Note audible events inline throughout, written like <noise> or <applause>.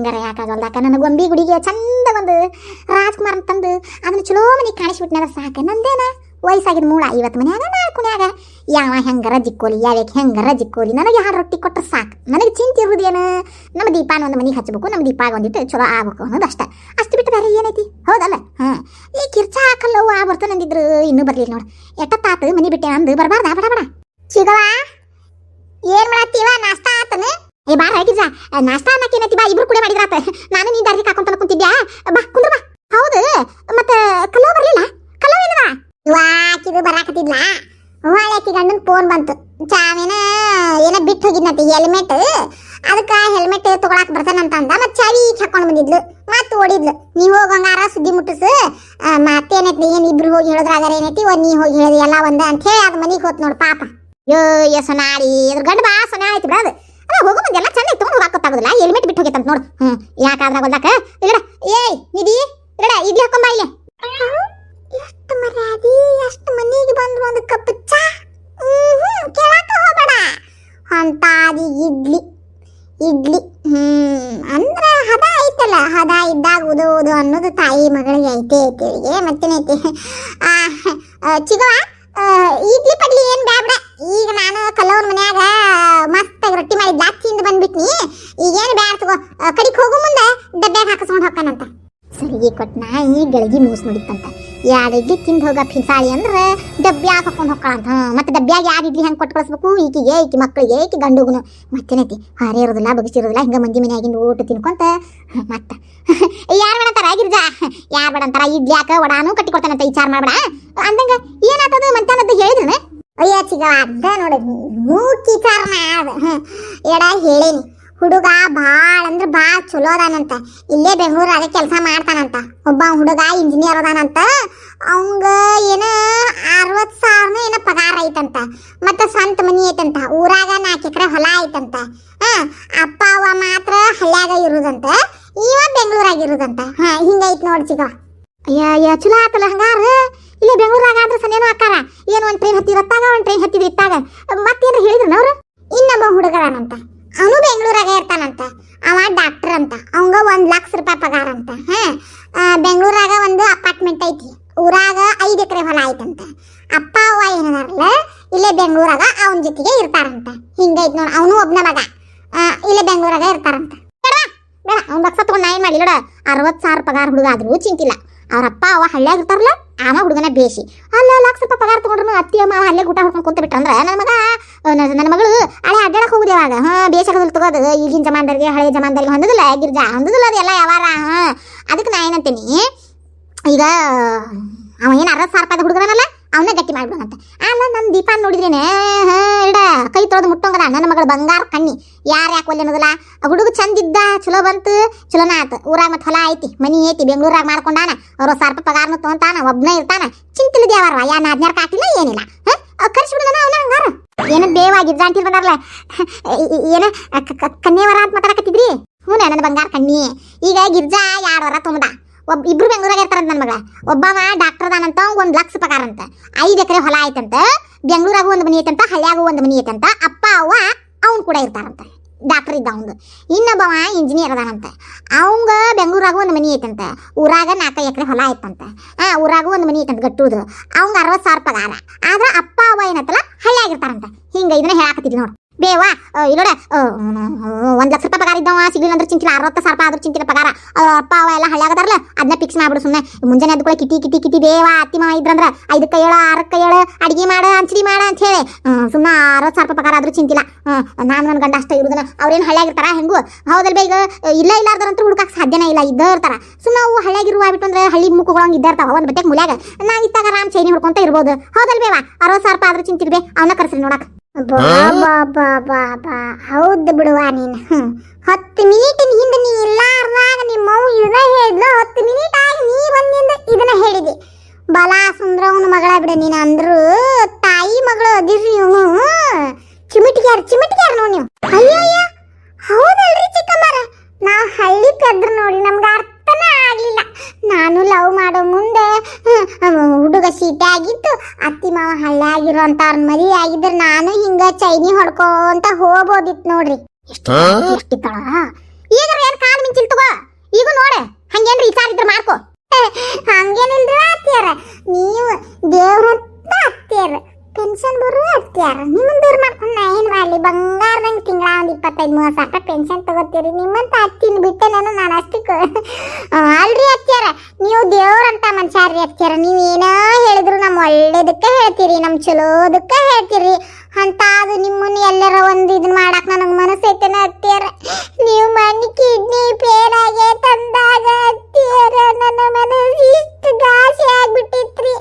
ಹೆಂಗಾರ ಯಾಕಾಗಲ್ದಾಕ ನನ್ನ ಗೊಂಬಿ ಗುಡಿಗೆ ಚಂದ ಒಂದು ರಾಜ್ಕುಮಾರ್ ತಂದು ಅದನ್ನ ಚಲೋ ಮನೆಗೆ ಕಾಣಿಸ್ಬಿಟ್ನಾರ ಸಾಕ. ನಂದೇನ? ವಯಸ್ಸಾಗಿದ್ ಮೂಳ. ಇವತ್ತು ಮನ್ಯಾಗ ನಾ ಕುನ್ಯಾಗ ಯಾವ ಹೆಂಗಾರ ಜಿಕ್ಕೋಲಿ ಯಾವ್ಯಾಕೆ ಹೆಂಗಾರ ಜಿಕ್ಕೋಲಿ? ನನಗೆ ಹಾಡು ರೊಟ್ಟಿ ಕೊಟ್ಟರೆ ಸಾಕು. ನನಗೆ ಚಿಂತೆ ಇರುವುದೇನು ನಮ್ಮ ದೀಪಾನ ಒಂದು ಮನೆಗೆ ಹಚ್ಚಬೇಕು ನಮ್ಮ ದೀಪಾಗ ಒಂದಿಟ್ಟು ಚಲೋ ಆಗ್ಬೇಕು ಅನ್ನೋದು ಅಷ್ಟ. ಅಷ್ಟು ಬಿಟ್ಟು ಬೇರೆ ಏನೈತಿ? ಹೌದಲ್ಲ? ಹಾಂ. ಈ ಕಿರ್ಚ ಹಾಕಲ್ಲವ ಆ ಬರ್ತಾನೆ ಅಂದಿದ್ರು ಇನ್ನೂ ಬರ್ಲಿಲ್ಲ ನೋಡು. ತಾತು ಮನೆ ಬಿಟ್ಟೆ ಅಂದು ಬರಬಾರ್ದ? ಬಡ ಬಡ. ಚಿಗವಾ ಏನ್ ಮಾಡತ್ತೀವ? ನಾಷ್ಟ ಆತನ? ಏ, ಬಾ ಹಾಕಿದ್ರ ನಾಷ್ಟಾ ಅನ್ನಕ್ಕೆ ಏನೈತಿ ಬಾ, ಇಬ್ರು ಕೂಡ ಮಾಡಿದ್ರಾತ ನಾನು ನೀ ದಾರಿಗೆ ಕಾಕೊಂತ ಕುಂತಿದ್ಯಾ? ಬಾ, ಕುಂದ್ರ ಬಾ. ಹೌದು, ಮತ್ತ ಕಲೋ ಬರ್ಲಿಲ್ಲ? ಕಲೋ ಏನದ? ವಾಕಿದು ಬರಾಕತ್ತಿದ್ಲ. ಹೊಳಾಕಿ ಗಂಡನ್ ಫೋನ್ ಬಂತು. ಚಾವಿನ ಏನ ಬಿಟ್ಟು ಹೋಗಿದ್ನಂತೆ ಹೆಲ್ಮೆಟ್ ಅದಕ್ಕ ಹೆಲ್ಮೆಟ್ ತಗೊಳಕ್ ಬರ್ತಾನಂತ ಅಂದ ಮತ್ ಚಾವಿ ಹಾಕೊಂಡ್ ಬಂದಿದ್ಲು. ಮತ್ ಓಡಿದ್ಲು. ನೀ ಹೋಗಂಗಾರ ಸುದ್ದಿ ಮುಟ್ಟಿಸು. ಮತ್ತೇನೈತಿ ಏನ್ ಇಬ್ರು ಹೋಗಿ ಹೇಳಿದ್ರಾಗಾರ ಏನೈತಿ, ಒಂದ್ ನೀ ಹೋಗಿ ಹೇಳಿದಿ, ಎಲ್ಲ ಒಂದ ಅಂತ ಹೇಳಿ ಅದ್ ಮನಿಗ್ ಹೋತ್ ನೋಡ್ ಪಾಪ. ಯೋ ಯೋ ಇದ್ರ ಗಂಡ ಬಾ ಸೊನಾ ಐತಿ ಬಿಡ ಹೋಗೋ ಚೆನ್ನಾಗಿ ತಗೊಂಡು ಹೋಗಾಕತ್ತಾಗುದಿಲ್ಲ ಹೆಲ್ಮೆಟ್ ಬಿಟ್ಟು ಹೋಗೈತಂತ ನೋಡು. ಹ್ಮ್ ಯಾಕಾದ್ರ ಹೋದಾಕ ಇಲ್ಲಡ, ಏಯ್, ನಿಧಿ, ಇಲ್ಲಡ ಇದಿ ಹಾಕೊಂಬ ಇಲ್ಲಿ. ಎಷ್ಟು ಮರ್ಯಾದಿ, ಎಷ್ಟು ಮನೆಗೆ ಬಂದ್ರು ಒಂದು ಕಪ್ ಚಾ? ಕೇಳಾಕ ಹೋಗಬೇಡ. ಅಂತಾದಿ ಇಡ್ಲಿ ಇಡ್ಲಿ. ಹ್ಮ್, ಅಂದ್ರ ಹದ ಐತಲ್ಲ, ಹದ ಇದ್ದಾಗ ಉದು ಅನ್ನೋದು ತಾಯಿ ಮಗಳಿಗೆ ಐತೆ ಐತೆ ಮತ್ತೇನೈತಿ? ಚಿಗವ? ಇಡ್ಲಿ ಪಡ್ಲಿ ಏನ್ ಬ್ಯಾಡ ಈಗ ನಾನು ಕಲ್ಲವ್ರ ಮನ್ಯಾಗ ಮಸ್ತಾಗಿ ರೊಟ್ಟಿ ಮಾಡಿ ತಿಂದು ಬಂದ್ಬಿಟ್ನಿ. ಈಗೇನು ಬ್ಯಾಡ ತಗೋ ಕಡಿಕ್ ಹೋಗೋ ಮುಂದೆ ಡಬ್ಬ್ಯಾಗ ಹಾಕಿಸ್ಕೊಂಡು ಹೋಗ್ತಾನಂತ. ಸರಿಗೆ ಕೊಟ್ನ ನಾಯಿ ಗಳಿಗೆ ಮೂಸ್ ನೋಡಿತ್ತಂತ. ಎರಡು ಇಡ್ಲಿ ತಿಂದು ಹೋಗ ಫಿಸಾಳಿ ಅಂದ್ರೆ ಡಬ್ಬ್ಯಾಗ ಹಾಕೊಂಡು ಹೋಗ್ಕಳಂತ. ಮತ್ತೆ ಡಬ್ಬ್ಯಾಗ ಯಾರು ಇಡ್ಲಿ ಹೆಂಗೆ ಕೊಟ್ಟು ಕಳಿಸ್ಬೇಕು? ಈಕಿಗೆ ಈಕಿ ಮಕ್ಕಳಿಗೆ ಈಕಿ ಗಂಡುಗುನು. ಮತ್ತೇನೈತಿ? ಹಾರೇ ಇರೋದಿಲ್ಲ ಬಗ್ಸಿರೋದಿಲ್ಲ ಹಿಂಗೆ ಮಂದಿ ಮನ್ಯಾಗಿಂದ ಊಟ ತಿನ್ಕೊಂತ ಮತ್ತೆ. ಯಾರು ಬೇಡಂತಾರ ಗಿರ್ಜಾ? ಯಾರು ಬೇಡಂತಾರ ಇಡ್ಲಿ ಯಾಕ ವಡಾನು ಕಟ್ಟಿ ಕೊಡ್ತಾನಂತ ವಿಚಾರ ಮಾಡಬೇಡ ಅಂದಂಗೆ ಏನಾಗ್ತದ ಮಧ್ಯಾಹ್ನದ್ದು ಹೇಳಿದ್ರೆ ಅಯ್ಯ ಚಿಗ ಅದ ನೋಡಿ, ಮೂಕಿ ಚಾರಣ ಅದ. ಎಡ ಹೇಳೇನಿ. ಹುಡುಗ ಭಾಳ ಅಂದ್ರೆ ಚಲೋ ಅದಾನಂತ ಇಲ್ಲೇ ಬೆಂಗಳೂರಾಗ ಕೆಲಸ ಮಾಡ್ತಾನಂತ. ಒಬ್ಬ ಹುಡುಗ ಇಂಜಿನಿಯರ್ ಅದಾನಂತ. ಅವಂಗ ಏನ ಅರವತ್ತು ಸಾವಿರನ ಏನ ಪಗಾರ ಐತಂತ. ಮತ್ತೆ ಸ್ವಂತ ಮನಿ ಐತಂತ. ಊರಾಗ ನಾಲ್ಕು ಎಕರೆ ಹೊಲ ಐತಂತ. ಅಪ್ಪ ಅವ ಮಾತ್ರ ಹಳ್ಳ್ಯಾಗ ಇರುದಂತ. ಇವ ಬೆಂಗಳೂರಾಗ ಇರುದಂತ. ಹ, ಹಿಂಗೈತ್ ನೋಡ್ ಚಿಗ. ಅಯ್ಯ ಚಲೋ ಆತಲ್ಲ ಹಂಗಾರ. ಇಲ್ಲೇ ಬೆಂಗಳೂರಾಗ ಆದ್ರೆ ಸನೇನು ಅಕ್ಕಾರ. ಏನು ಒಂದ್ ಟ್ರೈನ್ ಹತ್ತಿರತ್ತಾಗ ಒಂದ್ ಟ್ರೈನ್ ಹತ್ತಿದ ಇತ್ತಾಗ. ಮತ್ತೇನು ಹೇಳಿದ್ರು ಅವ್ರು? ಇನ್ನೊಬ್ಬ ಹುಡುಗದಾನಂತ ಅವನು ಬೆಂಗಳೂರಾಗ ಇರ್ತಾನಂತ ಅವ ಡಾಕ್ಟರ್ ಅಂತ ಅವಂಗ ಒಂದ್ ಲಕ್ಷ ರೂಪಾಯಿ ಅಂತ ಹಾ ಬೆಂಗಳೂರಾಗ ಒಂದು ಅಪಾರ್ಟ್ಮೆಂಟ್ ಐತಿ. ಊರಾಗ ಐದು ಎಕರೆ ಹೊಲ ಐತಂತ. ಅಪ್ಪ, ಅವ್ವ ಏನದಾರಲ್ಲ, ಇಲ್ಲೇ ಬೆಂಗಳೂರಾಗ ಅವನ ಜೊತೆಗೆ ಇರ್ತಾರಂತ. ಹಿಂಗೈತ್ ನೋಡ, ಅವನು ಒಬ್ಬನ ಮಗ. ಇಲ್ಲೇ ಬೆಂಗಳೂರಾಗ ಇರ್ತಾರಂತ. ಬೇಡ ಅವ್ನ ಬಕ್ಸ ತಗೊಂಡ್ ನಾ ಏನ್ ನೋಡ. ಅರವತ್ ಸಾವಿರ ಪಗಾರ ಹುಡುಗ ಆದ್ರೂ ಚಿಂತಿಲ್ಲ. ಅವ್ರ ಅಪ್ಪ ಅವ ಹಳ್ಳ್ಯಾಗ ಇರ್ತಾರಲ್ಲ? ಆಮ ಹುಡುಗನ ಬೇಸಿ ಅಲ್ಲ ಲಕ್ಷ ರೂಪಾಯಿ ಪಗಾರ ತಗೊಂಡ್ರು ಅತ್ತಿ ಅಮ್ಮ ಅಲ್ಲೇ ಊಟ ಹೊಡ್ಕೊಂಡು ಕುಂತ ಬಿಟ್ರಂದ್ರ ನನ್ನ ಮಗ ಆ, ನನ್ನ ನನ್ನ ಮಗಳು ಹಳೆ ಅಡ್ಡಾಡಕ್ ಹೋಗುದು ಯಾವಾಗ ಹಾ ಬೇಸರದಲ್ಲಿ ತಗೋದು ಈಗಿನ ಜಮಾನ್ದರಿಗೆ ಹಳೆ ಜಮಾನ್ದರಿಗೆ ಹೊಂದದಿಲ್ಲ ಗಿರ್ಜಾ ಹೊಂದದಿಲ್ಲ ಅದೆಲ್ಲ ಯಾವಾರ ಹಾ ಅದಕ್ಕೆ ನಾ ಏನಂತೀನಿ ಈಗ ಅವ ಏನು ಅರವತ್ತು ಸಾವಿರ ರೂಪಾಯಿ ಹುಡುಗನಲ್ಲ ಅವನ್ನ ಗಟ್ಟಿ ಮಾಡ್ಬಿಡೋಣಂತ. ಆಮೇಲೆ ನಮ್ಮ ದೀಪ ನೋಡಿದ್ರೇನೆ? ಇಡ, ಕೈ ತೊಳೆದು ಮುಟ್ಟೋಂಗದ ನನ್ನ ಮಗಳು ಬಂಗಾರ ಕಣ್ಣಿ. ಯಾರು ಯಾಕೆ ಒಲ್ಲೆ ಅನ್ನೋದಿಲ್ಲ? ಹುಡುಗ ಚಂದಿದ್ದ, ಚಲೋ ಬಂತು, ಚಲೋನ ಆತ. ಊರಾಗ ಮತ್ತೆ ಹೊಲ ಐತಿ, ಮನಿ ಐತಿ ಬೆಂಗಳೂರಾಗ ಮಾಡ್ಕೊಂಡಾನ, ಅವ್ರ ಸಾವಿರ ರೂಪಾಯಿ ಪಗಾರನು ತೊಗೊಂತಾನ ಒಬ್ಬನೇ ಇರ್ತಾನ. ಚಿಂತಿಲ್ಲದ ಯಾವಾರ ಯಾ ನಾದ್ನ್ಯಾರ ಕಾಕಿಲ್ಲ ಏನಿಲ್ಲ. ಕರ್ಸ್ಬಿಡೋಣ ಅವನ ಹಂಗಾರ. ಏನ ದೇವ ಗಿರ್ಜಾಂಟಿ ಬಂದಾರಲ್ಲ ಏನ ಕನ್ಯವರ ಅಂತ ಮಾತಾಡಕತ್ತಿದ್ರಿ? ಹ್ಞೂ ನನ್ನ ಬಂಗಾರ ಕಣ್ಣಿ. ಈಗ ಗಿರ್ಜಾ ಎರಡು ವರ ತುಂಬದ? ಒಬ್ಬ ಇಬ್ರು ಬೆಂಗ್ಳೂರಾಗ ಇರ್ತಾರಂತ ನನ್ನ ಮಗಳ. ಒಬ್ಬವ ಡಾಕ್ಟರ್ ಅದಾನಂತ ಒಂದು ಲಕ್ಷ ಪಗಾರ ಅಂತ ಐದು ಎಕರೆ ಹೊಲ ಐತಂತ ಬೆಂಗ್ಳೂರಾಗು ಒಂದು ಮನಿ ಐತಂತ, ಹಳ್ಳಿಯಾಗೂ ಒಂದು ಮನಿ ಐತಂತ, ಅಪ್ಪ, ಅವ್ವ, ಅವ್ನು ಕೂಡ ಇರ್ತಾರಂತ. ಡಾಕ್ಟರ್ ಇದ್ದ ಅವ್ನು ಇನ್ನೊಬ್ಬವ ಇಂಜಿನಿಯರ್ ಅದಾನಂತ. ಅವಂಗ ಬೆಂಗಳೂರಾಗೂ ಒಂದು ಮನಿ ಐತಂತ. ಊರಾಗ ನಾಲ್ಕು ಎಕರೆ ಹೊಲ ಐತಂತ ಆ, ಊರಾಗ ಒಂದು ಮನಿ ಐತಂತ ಗಟ್ಟುದು. ಅವಂಗ ಅರವತ್ತು ಸಾವಿರ ಪಗಾರ. ಆದ್ರೆ ಅಪ್ಪ, ಅವ್ವ ಏನತ್ತಲ್ಲ ಹಳ್ಳಿಯಾಗಿರ್ತಾರಂತ ಹಿಂಗೆ ಇದನ್ನ ಹೇಳಾಕತ್ತಿದ್ವಿ ನೋಡು. ಬೇವಾ ಇಲ್ಲೋಡ ಒಂದು ಲಕ್ಷ ರೂಪಾಯಿ ಪಗಾರ ಇದ್ದವ, ಸಿಗಲಿಲ್ಲ ಅಂದ್ರೆ ಚಿಂತಿಲ್ಲ, ಅರವತ್ತು ಸಾವಿರ ರೂಪಾಯಿ ಆದ್ರೂ ಚಿಂತಿಲ್ಲ ಪಗಾರ. ಅಪ್ಪ, ಅವ ಎಲ್ಲ ಹಳ್ಳಿಯಾಗದಾರಲ್ಲ ಅದನ್ನ ಫಿಕ್ಸ್ ಮಾಡ್ಬಿಡು ಸುಮ್ಮನೆ ಮುಂಜಾನೆ ಎದ್ದು ಕೂಡ ಕಿಟಿ ಕಿಟಿ ಕಿಟಿ, ಬೇವಾ, ಅತ್ತಿ ಮಾವ ಇದ್ರಂದ್ರ, ಐದಕ್ಕೆ ಏಳು, ಆರಕ್ಕೆ ಏಳು, ಅಡಿಗೆ ಮಾಡ ಅಂಚಡಿ ಮಾಡ ಅಂತ ಹೇಳಿ. ಸುಮ್ಮನೆ ಅರವತ್ತು ಸಾವಿರ ರೂಪಾಯಿ ಪಗಾರ ಆದ್ರೂ ಚಿಂತಿಲ್ಲ. ನಾನು ನನ್ನ ಗಂಡ ಅಷ್ಟೇ ಇರುದನ, ಅವ್ರೇನು ಹಳ್ಳಿಯಾಗಿರ್ತಾರ ಹೆಂಗು? ಹೌದಲ್ ಬೇಗ ಇಲ್ಲ ಇಲ್ಲಾರ್ದಂತೂ ಹುಡುಕಕ್ಕೆ ಸಾಧ್ಯನೇ ಇಲ್ಲ, ಇದ್ದೇ ಇರ್ತಾರ. ಸುಮ್ಮನೆ ಅವು ಹಳ್ಳಿಯಾಗಿರುವ ಬಿಟ್ಟು ಅಂದ್ರೆ ಹಳ್ಳಿ ಮುಕ್ಕುಗಳಂಗೆ ಇದ್ದೇ ಇರ್ತಾವ, ಒಂದು ಬಟ್ಟೆಗೆ ಮುಲ್ಯಾಗ. ನಾ ಇತ್ತಾಗ ರಾಮ್ ಚೈನಿ ಹುಡ್ಕೊಂತ ಇರ್ಬೋದು. ಹೌದಲ್ ಬೇವಾ, ಅರವತ್ತು ಸಾವಿರ ರೂಪಾಯಿ ಆದ್ರೂ ಚಿಂತಿರ್ಬೇ ಅವನ್ನ ಕರ್ಸ್ರಿ ನೋಡಕ್. ಹೌದು ಬಿಡುವ ನೀನು. ಹತ್ತು ಮಿನಿಟಿನ ಹಿಂದೆ ನೀ ಇಲ್ಲಾರ್ದಾಗ ನಿಮ್ಮ ಹಳ್ಳಿ ಆಗಿರೋ ಮದುವೆ ಆಗಿದ್ರೆ ನಾನು ಹಿಂಗ ಚೈನಿ ಹೊಡ್ಕೊಂತ ಹೋಗ್ಬೋದಿತ್ತು ನೋಡ್ರಿ. ಇಷ್ಟಿತ್ತಳ ಈಗ ಏನ್ ಕಾಲ್ ಮಿಂಚಿಲ್ ತಗೋ? ಈಗ ನೋಡೆ ಹಂಗೇನ್ರಿ ವಿಚಾರ ಇದ್ರ ಮಾಡ್ಕೋ. <laughs> ಹಂಗೇನಿಲ್ರಿ ಅತ್ತಿಯರ. ನೀವು ದೇವ್ರ ಅತ್ಯಾರ ಪೆನ್ಷನ್ ಬರೋ ಅತ್ಯಾರ ನಿಮ್ಮನ್ನ ದೂರ ಮಾಡ್ಕೊಂಡು ನಾ ಏನು ಮಾಡಲಿ? ಬಂಗಾರದಂಗೆ ತಿಂಗಳ ಒಂದು ಇಪ್ಪತ್ತೈದು ಮೂವತ್ತು ಸಾವಿರ ರೂಪಾಯಿ ಪೆನ್ಷನ್ ತಗೋತೀರಿ. ನಿಮ್ಮಂತ ಅತ್ತಿನ ಬಿಟ್ಟೆ ನಾನು ನಾನು ಅಷ್ಟಕ್ಕೆ ಅಲ್ರಿ ಅತ್ತಿಯಾರ. ನೀವು ದೇವ್ರಂತ ಮನುಷ್ಯಾರ್ರಿ ಅತ್ತಿಯಾರ. ನೀವು ಏನೋ ಹೇಳಿದ್ರು ನಮ್ಮ ಒಳ್ಳೇದಕ್ಕೆ ಹೇಳ್ತೀರಿ ನಮ್ಮ ಚಲೋದಕ್ಕೆ ಹೇಳ್ತೀರಿ. ಅಂತ ಅದು ನಿಮ್ಮನ್ನ ಎಲ್ಲರ ಒಂದು ಇದನ್ನ ಮಾಡಕ್ಕೆ ನನಗೆ ಮನಸ್ಸು ಐತೆನ ಅತ್ತಿಯಾರ? ನೀವು ಮಣ್ಣಿ ಕಿಡ್ನಿ ಫೇಲ್ ತಂದಾಗ ಅತ್ತಿಯಾರ, ನನ್ನ ಮನಸ್ಸು ಇಷ್ಟು ಗಾಸಿ ಆಗ್ಬಿಟ್ಟಿತ್ರಿ.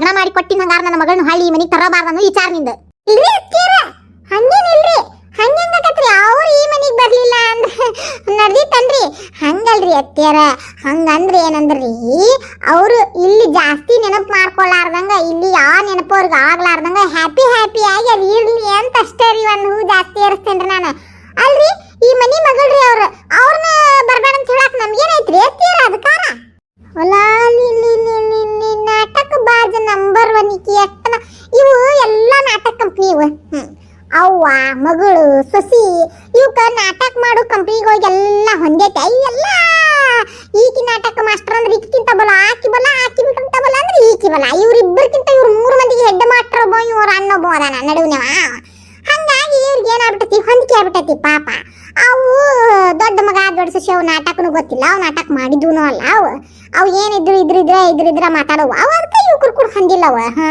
ಲಗ್ನ ಮಾಡಿ ಕೊಟ್ಟಿನ ಹಂಗಾರ ನನ್ನ ಮಗಳನ್ನ ಹಳ್ಳಿ ಮನೆಗೆ ತರಬಾರ್ದು ವಿಚಾರ ನಿಂದ. ಇಲ್ರಿ ಅತ್ತಿಯರ ಹಂಗೇನಿಲ್ರಿ ಅವ್ರು ಈ ಮನೆಗೆ ಬರ್ಲಿಲ್ಲ ಅಂದ್ರೆ <laughs> ನಡ್ದಿತ್ತನ್ರಿ ಹಂಗಲ್ರಿ ಅತ್ತಿಯರ ಹಂಗಂದ್ರೆ ಏನಂದ್ರಿ? ಅವರು ಇಲ್ಲಿ ಜಾಸ್ತಿ ನೆನಪು ಮಾಡ್ಕೊಳಾರ್ದಂಗ, ಇಲ್ಲಿ ಯಾವ ನೆನಪು ಅವ್ರಿಗೆ ಆಗ್ಲಾರ್ದಂಗ ಹ್ಯಾಪಿ ಹ್ಯಾಪಿ ಆಗಿ ಅದು ಇರ್ಲಿ ಅಂತ ಅಷ್ಟೇ ರೀ ಒಂದು ಹೂ ಜಾಸ್ತಿ ಏರಿಸ್ತೇನ್ರಿ ನಾನು. ಅಲ್ರಿ, ಈ ಮನಿ ಮಗಳ್ರಿ ಅವ್ರು. ಅವ್ರನ್ನ ಬರ್ಬೇಡ ಅಂತ ಹೇಳಕ್ ನಮ್ಗೇನೈತ್ರಿ ಅತ್ತಿಯರ ಅದಕ್ಕಾರ ಹೊಲ ನಾಟಕ ಬಾಜ ನಂಬರ್ ಒನ್ ಈಕಿ ಅಷ್ಟನ ಇವು ಎಲ್ಲ ನಾಟಕ ಕಂಪ್ನಿ ಇವು. ಅವ್ವ, ಮಗಳು, ಸೊಸಿ ಇವಕ್ಕ ನಾಟಕ ಮಾಡೋ ಕಂಪ್ನಿಗಳಿಗೆಲ್ಲ ಇದ್ರಿದ್ರ ಮಾತಾಡೋವ. ಮಾತಾಡವು ಅವು ಅದಕ್ಕೆ ಇವು ಕುರ್ಕುಡ್ ಹೊಂದಿಲ್ಲ ಅವ ಹಾ.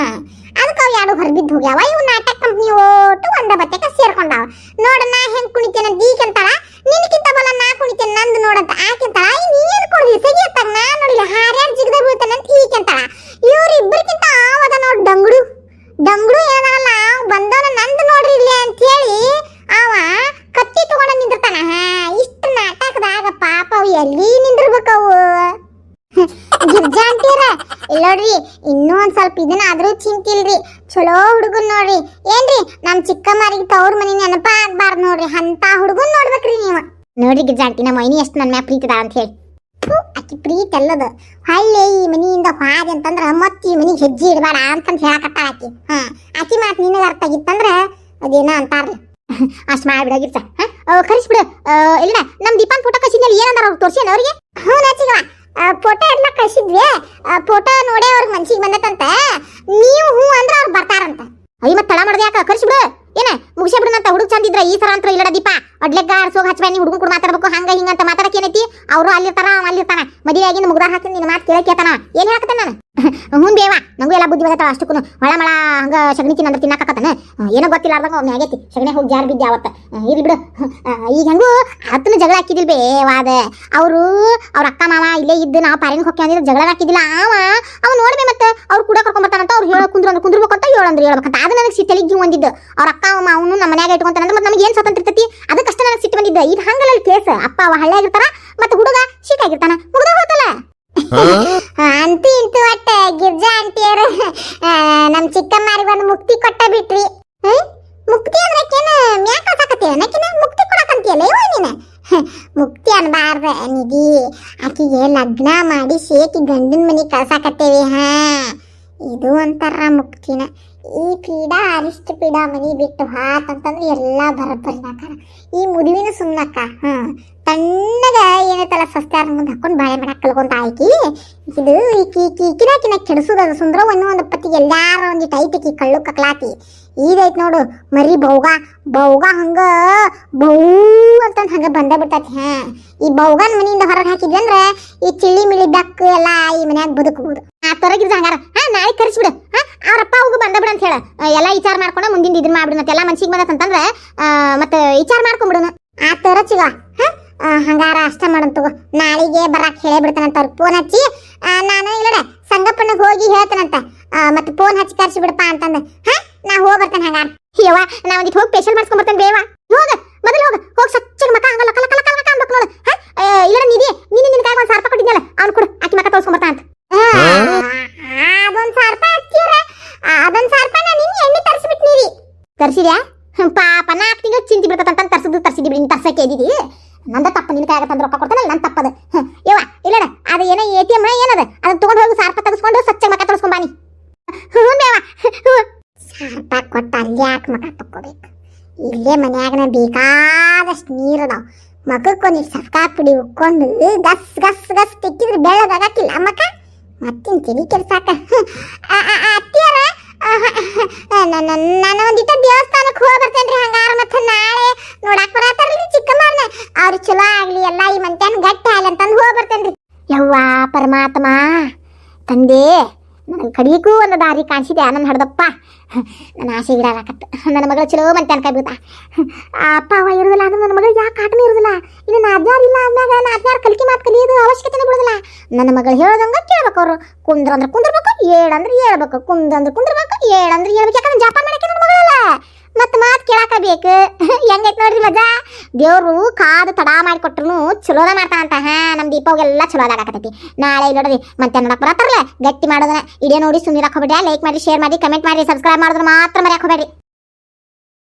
ಅದಕ್ಕೆ ಅವು ಯಾರು ಹೊರಬಿದ್ದು ಹೋಗ್ಯಾವ. ಇವು ನಾಟಕ ಕಂಪ್ನಿ ಒಟ್ಟು ಒಂದ ಬಟ್ಟೆಗೆ ಸೇರ್ಕೊಂಡಾವ. ನೋಡ ನಾ ಹೆಂಗ್ ಕುಣಿತೇನೆ ದೀಕಂತಾಳ ನಿನಕಿಂತ ಬಲ ನಾ ಕುಣಿತೇನೆ ನಂದು ನೋಡಂತ ಆಕೆಂತಾಳ ನೀನ್ ಕೊಡ್ದಿ ಸಗಿಯತ್ತಾಗ ನಾ ನೋಡಿಲ್ಲ. ಹಾರ್ಯಾರ್ ಜಿಗದ ಬೀಳ್ತಾನೆ ಅಂತ ಈಕೆಂತಾಳ ಇವ್ರಿಬ್ಬರಿಗಿಂತ ಆವದ ನೋಡ್ ಡಂಗುಡು. ಡಂಗ್ಡು ಏನಲ್ಲ ಬಂದವನ ನಂದು ನೋಡ್ರಿ ಇಲ್ಲಿ ಅಂತ ಹೇಳಿ ಅವ ಕತ್ತಿ ತಗೊಂಡ ನಿಂದಿರ್ತಾನ. ಹಾ, ಇಷ್ಟ ನಾಟಕದಾಗ ಪಾಪ ಅವು ಎಲ್ಲಿ ನೋಡ್ರಿ ಇನ್ನೂ ಒಂದ್ ಸ್ವಲ್ಪ ಇದನ್ನ ಆದ್ರೂ ಚಿಂತಿಲ್ರಿ ಚಲೋ ಹುಡುಗನ್ ನೋಡ್ರಿ. ಏನ್ರಿ, ನಮ್ ಚಿಕ್ಕಮ್ಮರಿಗೆ ತವ್ರ ಮನೆ ನೆನಪ ಆಗ್ಬಾರ್ದು ನೋಡ್ರಿ. ಅಂತ ಹುಡುಗನ್ ನೋಡ್ಬೇಕ್ರಿ ನೀವು. ನೋಡ್ರಿ ಗಿಜಾಂಟಿ ನಮ್ಮ ಮೈನಿ ಎಷ್ಟು ನನ್ನ ಮ್ಯಾಗ ಪ್ರೀತಿದ ಅಂತ ಹೇಳಿ. ಅಕ್ಕಿ ಪ್ರೀತಿ ಅಲ್ಲದ. ಹಳ್ಳಿ ಈ ಮನೆಯಿಂದ ಹಾದಿ ಅಂತಂದ್ರ ಮತ್ ಈ ಮನಿಗೆ ಹೆಜ್ಜೆ ಇಡಬೇಡ ಅಂತಂದ್ ಹೇಳಕತ್ತಾಳ ಆಕಿ. ಹಾ, ಆಕಿ ಮಾತು ನಿನಗ ಅರ್ಥ ಆಗಿತ್ತಂದ್ರ ಅದೇನ ಅಂತಾರ್ಲಿ ಅಷ್ಟ್ ಮಾಡ್ಬಿಡಾಗಿರ್ತ ಕರಿಸ್ಬಿಡು. ಇಲ್ಲ ನಮ್ ದೀಪಾನ್ ಫೋಟೋ ಕಸಿದ್ಮೇಲೆ ಏನಂದ್ರ ಅವ್ರು ತೋರ್ಸೇನ ಅವ್ರಿಗೆ? ಹ್ಞೂ ನಾಚಿಗವ ಫೋಟೋ ಎಲ್ಲ ಕಳಿಸಿದ್ವಿ. ಫೋಟೋ ನೋಡಿ ಅವ್ರಿಗೆ ಮನ್ಸಿಗೆ ಬಂದತ್ತಂತ ನೀವು ಹ್ಞೂ ಅಂದ್ರೆ ಅವ್ರು ಬರ್ತಾರಂತ. ಅಯ್ಯ, ಮತ್ತೆ ತಳ ಮಾಡ್ದೆ ಯಾಕ? ಕರ್ಸಿಬಿಡು ಏನ ಮುಗಿಸೇ ಬಿಡುನಂತ ಹುಡುಗ ಚಂದಿದ್ರ ಈ ಸರ ಅಂತ ಇಲ್ಲಡ ದೀಪ. ಅಡ್ಲೆಗ್ಗ ಆಡ್ಸೋಗ ಹಚ್ಬಾಯಿ ನೀ ಹುಡುಗ ಕೂಡ ಮಾತಾಡ್ಬೇಕು, ಹಂಗ ಹಿಂಗ ಅಂತ ಮಾತಾಡಕ್ ಏನೈತಿ? ಅವರು ಅಲ್ಲಿರ್ತಾರ ಅವ ಅಲ್ಲಿರ್ತಾನ. ಮದುವೆ ಆಗಿಂದ ಮುಗ್ದಾರ ಹಾಕಿ ನಿನ್ನ ಮಾತು ಕೇಳಕ್ಕೆ ಏನ್ ಹೇಳಕತ್ತ ನಾನು? ಹ್ಞೂ ದೇವ ನಂಗೂ ಎಲ್ಲ ಬುದ್ಧಿ ಬಂದೈತಳ ಅಷ್ಟಕ್ಕೂ ಹೊಳ ಮಳ, ಹಂಗ ಸಗಣಿ ತಿನ್ನಂದ್ರೆ ತಿನ್ನಕತ್ತಾನ ಏನೋ ಗೊತ್ತಿಲ್ಲಾರ್ದಂಗ ಒಮ್ಮೆ ಆಗೈತಿ. ಸಗಣಿ ಹೋಗಿ ಜಾರ್ ಬಿದ್ದೆ ಅವತ್ತ. ಇರ್ಲಿ ಬಿಡು. ಈಗ ಹೆಂಗೂ ಹತ್ತನ ಜಗಳ ಹಾಕಿದಿಲ್ ಬೇವಾದ ಅವರು, ಅವ್ರ ಅಕ್ಕ, ಮಾವ ಇಲ್ಲೇ ಇದ್ದು ನಾವು ಪಾರಿನ ಹೊಕ್ಕೆ ಅಂದಿದ್ರೆ ಜಗಳ ಹಾಕಿದಿಲ್ಲ. ಅವ ಅವ ನೋಡ್ಬೇ ಮತ್ತೆ, ಅವ್ರು ಕೂಡ ಕರ್ಕೊಂಬರ್ತಾನಂತ ಅವ್ರು ಹೇಳ ಕುಂದ್ರು ಅಂದ್ರೆ ಕುಂದ್ರಬೇಕು ಅಂತ ಹೇಳಂದ್ರೆ ಹೇಳ್ಬೇಕಂತ ಅದು ನನಗೆ ಸಿ ತಲೆಗೆ ಜೀವ ಒಂದಿದ್ದು ಅವ್ರ ಅಕ್ಕ ಮಾವನು ನಮ್ಮ ಮನ್ಯಾಗ ಇಟ್ಕೊಂತಾನಂದ್ರೆ ಮತ್ತೆ ನಮಗೆ ಏನ್ ಸ್ವತಂತ್ರ ಇರ್ತೈತಿ? ಅದಕ್ಕಷ್ಟೇ ನನಗೆ ಸಿಟ್ಟು ಬಂದಿದ್ದ. ಇದು ಹಂಗಲ್ಲ ಕೇಸ್. ಅಪ್ಪ, ಅವ ಹಳ್ಳಿಯಾಗಿರ್ತಾರ ಮತ್ತೆ ಹುಡುಗ ಸಿಟ್ಟಾಗಿರ್ತಾನ ಮುಗ್ದ ಹೋತಲ್ಲ. ಅಂತೂ ಇಂತೂ ಒಟ್ಟ ಗಿರ್ಜಾ ಆಂಟಿಯರು ನಮ್ ಚಿಕ್ಕಮ್ಮರಿಗೆ ಒಂದು ಮುಕ್ತಿ ಕೊಟ್ಟ ಬಿಟ್ರಿ. ಮುಕ್ತಿ ಅಂದ್ರೆ ಆಕೇನ ಮ್ಯಾಕ ನಕಿನ ಮುಕ್ತಿ ಕೊಡಕಂತೀಯಲ್ಲ ಇವ ನೀನ? ಮುಕ್ತಿ ಅನ್ಬಾರ್ದ ನಿಧಿ. ಆಕಿಗೆ ಲಗ್ನ ಮಾಡಿ ಸೇತಿ ಗಂಡಿನ ಮನೆ ಕಳ್ಸಾಕತ್ತೇವಿ, ಹಾ. ಇದು ಅಂತಾರ ಮುಕ್ತಿನ. ಈ ಪೀಡ, ಅರಿಷ್ಟ ಪೀಡಾ ಮನಿ ಬಿಟ್ಟು ಹಾತ್ ಅಂತಂದ್ರೆ ಎಲ್ಲ ಬರಬ್ಬರಿ ಈ ಮುದುವಿನ ಸುಮ್ನಕ್ಕ ಹಾ ತಣ್ಣಗ ಏನೈತಲ್ಲ ಸಸ್ತಾರ ಮುಂದೆ ಹಾಕೊಂಡು ಬಾಳೆ ಮಾಡಕ್ ಕಲ್ಕೊಂತ ಆಕಿ ಇದು ಈಕಿ ಈಕಿ ಈಕಿನಾಕಿನ ಕೆಡಿಸೋದು ಸುಂದರ ಒಂದು ಒಂದು ಪತ್ತಿಗೆ ಎಲ್ಲಾರ ಒಂದಿಟ್ಟು ಐತಿಕಿ ಕಳ್ಳು ಕಕ್ಲಾತಿ. ಈಗೈತ್ ನೋಡು ಮರಿ ಬೌಗ ಬೌಗ ಹಂಗ ಬೌ ಅಂತಂದು ಹಂಗ ಬಂದ ಬಿಡ್ತೈತಿ ಹಾ. ಈ ಬೌಗನ್ ಮನಿಯಿಂದ ಹೊರಗೆ ಹಾಕಿದ್ವಂದ್ರ ಈ ಚಿಳ್ಳಿ ಮಿಳಿ ಬೆಕ್ಕು ಎಲ್ಲ ಈ ಮನ್ಯಾಗ ಬದುಕಬಹುದು ಆ ತೊರಗಿದ್ರೆ ಹಂಗಾರ ಹಾ ನಾಳೆ ಕರೆಸ್ಬಿಡು ಹಾ ಅವ್ರಪ್ಪ ಅವ್ಗ ಬಂದ ಬಿಡ ಅಂತ ಹೇಳ ಎಲ್ಲ ವಿಚಾರ ಮಾಡ್ಕೊಂಡ ಮುಂದಿನ ಇದನ್ನ ಮಾಡ್ಬಿಡು ಎಲ್ಲ ಮನ್ಸಿಗೆ ಬಂದತ್ತಂತಂದ್ರೆ ಮತ್ತೆ ವಿಚಾರ ಮಾಡ್ಕೊಂಡ್ಬಿಡುನು ಆ ತೊರಚಿಗ. ಹಾ ಆ, ಹಂಗಾರ ಅಷ್ಟ ಮಾಡೋಣ ತಗೋ. ನಾಳೆಗೆ ಬರಾಕ್ ಹೇಳೇ ಬಿಡ್ತಾನಂತ ಅವ್ರಿಗೆ ಫೋನ್ ಹಚ್ಚಿ. ನಾನು ಇಲ್ಲಡ ಸಂಗಪ್ಪನಿಗೆ ಹೋಗಿ ಹೇಳ್ತಾನಂತ. ಮತ್ತೆ ಫೋನ್ ಹಚ್ಚಿ ಕರ್ಸಿ ಬಿಡಪ್ಪ ಅಂತಂದ. ಹಾ? ನಾ ಹೋಗಿ ಹಂಗಾರ. ಯವ್ವ ನಾ ಒಂದಿಟ್ಟು ಹೋಗಿ ಫೇಶಿಯಲ್ ಮಾಡ್ಸ್ಕೊಂಡ್ ಬರ್ತೇನೆ ಬೇವಾ. ಹೋಗ, ಮೊದಲು ಹೋಗ. ಹೋಗಿ ಸ್ವಚ್ಛ ಮಕ ಹಂಗ ಲಕ ಲಕ ಲಕ ಲಕ ಅನ್ಬೇಕು ನೋಡು ಹಾ ಇಲ್ಲಡ ನಿಧಿ ನೀನು ನಿನ್ನ ಕೈಗೆ ಒಂದು ಸಾವಿರ ರೂಪಾಯಿ ಕೊಟ್ಟಿದ್ನಲ್ಲ ಅವ್ನು ಕೊಡು ಕಳ್ಸ್ಕೊಂಬರ್ತಾನ ಅಂತ ಅದೊಂದ್ ಸಾವಿರ ರೂಪಾಯಿ ಹಚ್ಚಿರ ಅದೊಂದ್ ಸಾವಿರ ರೂಪಾಯಿ ನಾನು ನಿನ್ನೆ ಎಣ್ಣೆ ತರಿಸ್ಬಿಟ್ನಿರಿ ತರ್ಸಿದ್ಯಾ ಹ್ಮ್, ಪಾಪ ನಾಲ್ಕು ತಿಂಗಳು ಚಿಂತಿ ಬಿಡ್ತಂತ ತರ್ಸಿದ್ದು ತರ್ಸಿದ್ವಿ ಬಿಡಿ ತರ್ಸಕ್ಕೆ ಇದ್ದೀವಿ ನಂದ ತಪ್ಪ ನಿನ್ ಕೈಯಾಗ ತಂದು ರೊಕ್ಕ ಕೊಡ್ತಾನಲ್ಲ ನನ್ನ ತಪ್ಪದ ಹ್ಮ್, ಯವ್ವ ಇಲ್ಲಡ ಅದು ಏನೋ ಎ ಟಿ ಎಂ ಏನದ ಅದನ್ನ ತಗೊಂಡು ಹೋಗಿ ಸಾವಿರ ರೂಪಾಯಿ ತೆಗೆಸ್ಕೊಂಡು ಸ್ವಚ್ಛ ಮಕ ತೊಳ್ಸ್ಕೊಂಬಾನಿ ಹ್ಞೂ ಬೇವ ಸಾವಿರ ರೂಪಾಯಿ ಕೊಟ್ಟು ಅಲ್ಲಿ ಯಾಕೆ ಮಕ ತಕ್ಕೋಬೇಕು? ಇಲ್ಲೇ ಮನ್ಯಾಗನ ಬೇಕಾದಷ್ಟು ನೀರು ಅದಾವ. ಮಗಕ್ಕೊಂದು ಸರ್ಕಾರ ಪುಡಿ ಉಕ್ಕೊಂಡು ಗಸ್ ಗಸ್ ಗಸ್ ತಿಕ್ಕಿದ್ರೆ ಬೆಳ್ಳಗಾಗಕ್ಕಿಲ್ಲ ಮಕ್ಕ ಮತ್ತಿನ ತಲೆ ಕೆಲ್ಸಾಕ. ಅತ್ತಿಯರ? ನಾನು ಒಂದಿಟ್ಟ ದೇವಸ್ಥಾನಕ್ಕೆ ಹೋಗಿ ಬರ್ತೇನ್ರಿ ಹಂಗಾರ ಮತ್ತೆ ನಾಳೆ ಕಡಿಗೂ ಒಂದು ದಾರಿ ಕಾಣಿಸಿದೆ. ನನ್ನ ಹಡ್ದಪ್ಪ. ನನ್ನ ಆಸೆ ಗಿಡಾಕತ್ತ ನನ್ನ ಮಗಳು ಚಲೋ ಮಂತೆ ಕೈ ಬೀಳ್ತಾ ಅಪ್ಪ ಅವ ಇರುದಿಲ್ಲ. ಅಂದ್ರೆ ನನ್ನ ಮಗಳು ಯಾಕೆ ಆಟನೇ ಇರುದಿಲ್ಲ? ಇನ್ನು ನಾದ್ಯಾರು ಇಲ್ಲ ಅಂದಾಗ ನಾದ್ಯಾರು ಕಲಿಕೆ ಮಾತು ಕಲಿಯೋದು ಅವಶ್ಯಕತೆನೇ ಬಿಡುದಿಲ್ಲ. ನನ್ನ ಮಗಳು ಹೇಳೋದಂಗೆ ಕೇಳ್ಬೇಕು ಅವರು. ಕುಂದ್ರ ಅಂದ್ರೆ ಕುಂದಿರ್ಬೇಕು, ಏಳಂದ್ರೆ ಹೇಳ್ಬೇಕು ಕುಂದ್ರ ಕುಂದ್ರಬೇಕು, ಏಳಂದ್ರೆ ಹೇಳ್ಬೇಕು ಯಾಕಂದ್ರೆ ಜಾಪ ಮಾಡಕ್ಕೆ ನನ್ನ ಮಗಳಲ್ಲ. ಮತ್ತೆ ಮಾತು ಕೇಳಾಕ <laughs> ಹೆಂಗೈತೆ ನೋಡ್ರಿ ಮಜಾ? ದೇವ್ರು ಕಾದು ತಡ ಮಾಡಿ ಕೊಟ್ರು ಚಲೋದ ಮಾಡ್ತಾನಂತ. ಹಾ ನಮ್ಮ ದೀಪಗೆಲ್ಲ ಚಲೋ ಅದಾಗತೈತಿ ನಾಳೆ ನೋಡ್ರಿ ಮತ್ತೆ ನೋಡಕ್ ಬರತ್ತಾರಲ್ಲ? ಗಟ್ಟಿ ಮಾಡೋದನ್ನ. ಇಡೀ ನೋಡಿ ಸುಮ್ಮನೆ ಹೋಗ್ಬೇಡಿ ಲೈಕ್ ಮಾಡಿ ಶೇರ್ ಮಾಡಿ ಕಮೆಂಟ್ ಮಾಡಿ ಸಬ್ಸ್ಕ್ರೈಬ್ ಮಾಡಿದ್ರೆ ಮಾತ್ರ ಮರ್ಯಾಕ್ ಹೋಗ್ಬೇಡ್ರಿ.